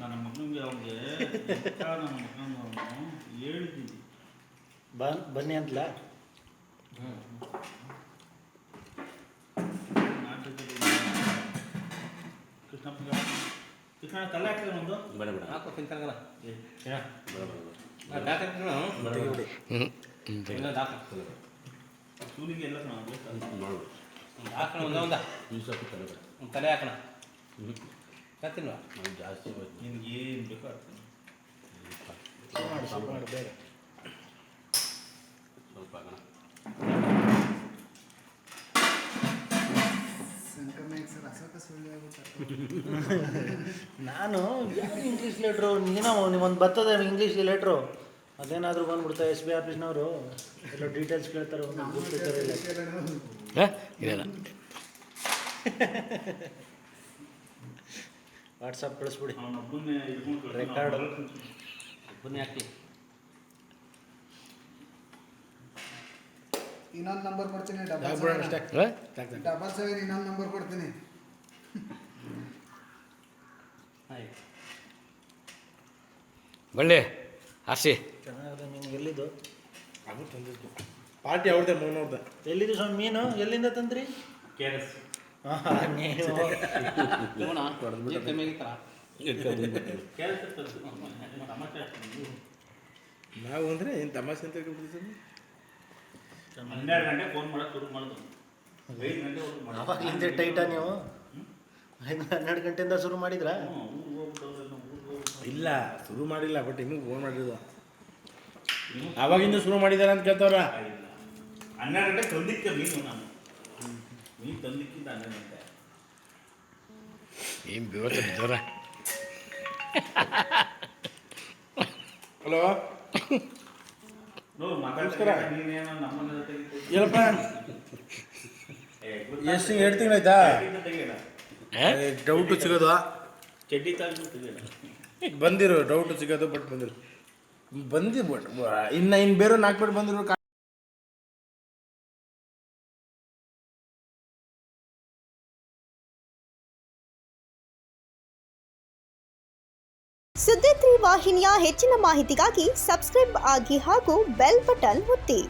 ನನ್ನ ಮಗನಿಗೆ ಅವ್ನಿಗೆ ನನ್ನ ಮಗನಿಗೆ ಅವನು ಹೇಳಿದ್ದೀನಿ ಬನ್ ಬನ್ನಿ ಅಂತಲ ಹ್ಞೂ ಕೃಷ್ಣಪ್ಪ ಕೃಷ್ಣ ತಲೆ ಹಾಕಿದ್ರೆ ಒಂದು ಬೇಡ ಬೇಡ ಹಾಕೋ ತಿಂತಾನಲ್ಲ ಏ, ಬೇಡ ಬೇಡ ಹ್ಞೂ ದಾಖಲೆ ಹ್ಞೂ ಹ್ಞೂ ಹ್ಞೂ ಹ್ಞೂ ಸೂಲಿಗೆ ಎಲ್ಲ ಹ್ಞೂ ಹ್ಞೂ ಒಂದು ಬೇಡ ಒಂದು ತಲೆ ಹಾಕೋಣ ಹ್ಞೂ ಕತ್ತಿಲ್ವಾ ನಾನು ಜಾಸ್ತಿ ಹೋಯ್ತು ನಿನ್ಗೆ ಏನು ಬೇಕೋ ಆಗ್ತದೆ ಮಾಡಿ ಸ್ವಲ್ಪ ಮಾಡು ಬೇರೆ ಸ್ವಲ್ಪ ಹಾಕೋಣ. ನಾನು ಇಂಗ್ಲೀಷ್ ಲೆಟ್ರು ನೀನು ನಿಮ್ಮೊಂದು ಬರ್ತದೆ ಇಂಗ್ಲೀಷ್ ಲೆಟ್ರು ಅದೇನಾದರೂ ಬಂದ್ಬಿಡ್ತಾ ಎಸ್ ಬಿ ಆಫೀಸ್ನವರು? ಎಲ್ಲ ಡೀಟೇಲ್ಸ್ ಕೇಳ್ತಾರೆ ಒಂದು ಗೊತ್ತಿರ್ತಾರೆ ಇಲ್ಲ ಇದೆಲ್ಲ ವಾಟ್ಸಪ್ ಕಳಿಸ್ಬಿಡಿ. ರೆಕಾರ್ಡ್. ಬನ್ನಿ ಹಾಕಿ. ಇನ್ನೊಂದು ನಂಬರ್ ಕೊಡ್ತೀನಿ ಡಬಲ್ ಸೆವೆನ್ ಡಬಲ್ ಸೆವೆನ್ ಇನ್ನೊಂದು ನಂಬರ್ ಕೊಡ್ತೀನಿ. ಆಯ್ತು. ಬಳ್ಳಿ ಆಸಿ ಚೆನ್ನಾಗಿದೆ ಮೀನು ಎಲ್ಲಿದ್ದು ಪಾರ್ಟಿ ಅವ್ರದ್ದೆ ಮೂನವ್ರದ್ದು. ಎಲ್ಲಿದ್ದು ಸ್ವಾಮಿ ಮೀನು? ಎಲ್ಲಿಂದ ತಂದ್ರಿ? ಆರ್ ಹಾಂ ನೀವು ಅಂದರೆ ಏನು ತಮಾಷೆ ಅಂತ ಹೇಳ್ಬಿಡ್ತೀವಿ ಹನ್ನೆರಡು ಗಂಟೆ ಫೋನ್ ಮಾಡೋಕೆ ಶುರು ಮಾಡೋದು ಐದು ಗಂಟೆ ಮಾಡೋದು ಅವಾಗಲಿಂದ ಟೈಟಾ ನೀವು? ಹನ್ನೆರಡು ಗಂಟೆಯಿಂದ ಶುರು ಮಾಡಿದ್ರಾ? ಇಲ್ಲ ಶುರು ಮಾಡಿಲ್ಲ ಬಟ್ ನಿಮಗೆ ಫೋನ್ ಮಾಡಿರೋದು ಅವಾಗಿಂದ ಶುರು ಮಾಡಿದಾರ ಅಂತ ಕೇಳ್ತಾವ್ರ ಹನ್ನೆರಡು ಗಂಟೆ ತಂದಿತ್ತು ಮೀನು ನಾನು. ಮೀನು ತಂದಿಕ್ಕಿಂತ ಅನ್ನಂತೆ ಏನು ಬೇವತ್ತ ಹಲೋ? ನಮಸ್ಕಾರ. ಏನಪ್ಪ? ಎಷ್ಟು ಎರಡು ತಿಂಗಳಾಯ್ತಾ ಆಯ್ತಾ? ತೆಗಿಯಲ್ಲ ಡೌಟು ಸಿಗೋದು. ಚಡ್ಡಿ ಬಂದಿರು ಡೌಟು ಸಿಗೋದು ಬಟ್ ಬಂದಿರು. ಬಂದಿ ಬಟ್ ಇನ್ನ ಇನ್ನು ಬೇರೆ ನಾಲ್ಕು ಬೇಡ ಬಂದಿರು ಸುದ್ದಿ ತ್ರೀ ವಾಹಿನಿಯ ಹೆಚ್ಚಿನ ಮಾಹಿತಿಗಾಗಿ ಸಬ್ಸ್ಕ್ರೈಬ್ ಆಗಿ ಹಾಗೂ ಬೆಲ್ ಬಟನ್ ಒತ್ತಿ.